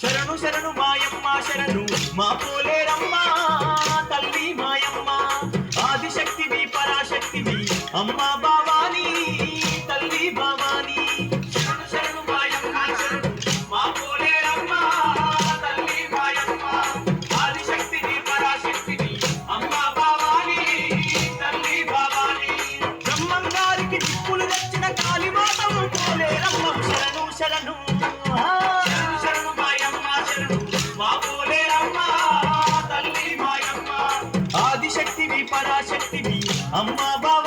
శరణు శరణు మాయమ్మ శరణు. మా పోలేరమ్మ తల్లి మాయమ్మ. ఆదిశక్తివి పరాశక్తివి అమ్మ భవానీ వచ్చిన తెచ్చిన కాళీమాతము పోలేరమ్మ శరణు శరణు. ఆ. శరణు శరణు మాయమ్మ శరణు. మా పోలేరమ్మ తల్లి మాయమ్మ. ఆదిశక్తివి పరాశక్తివి అమ్మ బావ